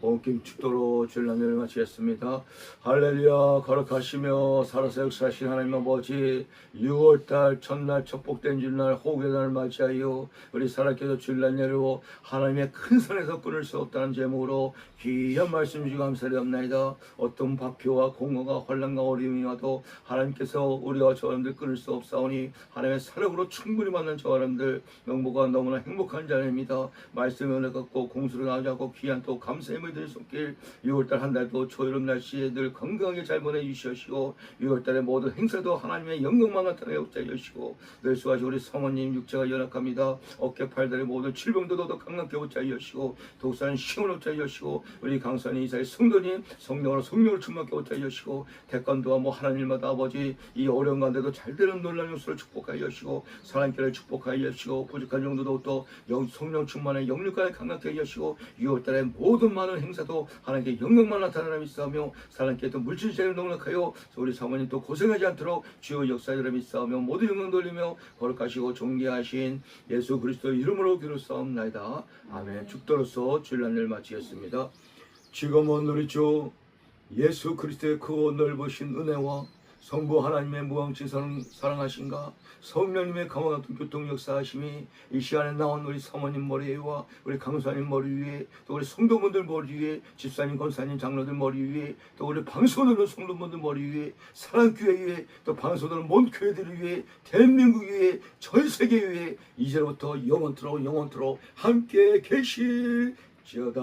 본김 축도로 주일날을 마치겠습니다. 할렐루야 거룩하시며 살아서 역사하신 하나님 아버지 6월달 첫날 축복된 주날 호국의 날을 맞이하여 우리 살아계서 주일날로 하나님의 큰 산에서 끊을 수 없다는 제목으로 귀한 말씀 주시고 감사드립니다. 어떤 박효와 공허가 환란과 어려움이 와도 하나님께서 우리와 저 사람들 끊을 수 없사오니 하나님의 사력으로 충분히 만난 저 사람들 명보가 너무나 행복한 자입니다. 말씀을 갖고 공수를 나가고 귀한 또 감사의 물들이 손길 6월달 한 달도 초여름 날씨에 늘 건강하게 잘 보내주시옵시고 6월달의 모든 행사도 하나님의 영광만 나타내 역자 여시고 늘 수고하시 우리 성모님 육체가 연약합니다. 어깨 팔다리 모든 질병도 더 강력하게 옷자 여시고 독산 시험을 옷자 여시고 우리 강선이 이사의 성도님 성령으로 성령을 충만하게 옷자 여시고 태권도와 뭐 하나님마다 아버지 이 어려운 가운데도 잘 되는 놀라운 역수를 축복하여 여시고 사랑길을 축복하여 여시고 부족한 정도도 또 영, 성령 충만의 영육간에 강력하게 여시고 6월달에 모든 많은 행사도 하나님께 영광만 나타나는 믿사오며 사랑께 또 물질제를 농락하여 우리 사모님 또 고생하지 않도록 주요 역사들을 믿사오며 모두 영광 돌리며 거룩하시고 존귀하신 예수 그리스도 이름으로 기도싸움나이다. 아멘. 죽도로서 주일날 마치겠습니다. 지금은 우리 주 예수 그리스도의 크고 넓으신 은혜와 성부 하나님의 무한치 사랑, 사랑하신가? 성령님의 강화 같은 교통 역사하심이 이 시간에 나온 우리 사모님 머리 위와 우리 강사님 머리 위에 또 우리 성도분들 머리 위에 집사님 권사님 장로들 머리 위에 또 우리 방송하는 성도분들 머리 위에 사랑교회 위에 또 방송하는 먼 교회들 위에 대한민국 위에 전 세계 위에 이제부터 영원토록 영원토록 함께 계실지어다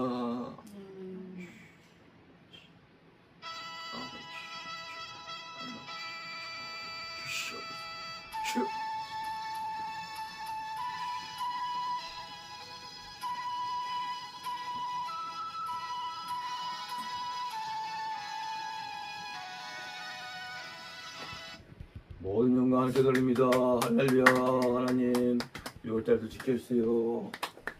모든 영광 하나님께 돌립니다. 할렐루야 하나님 6월달도 지켜주세요.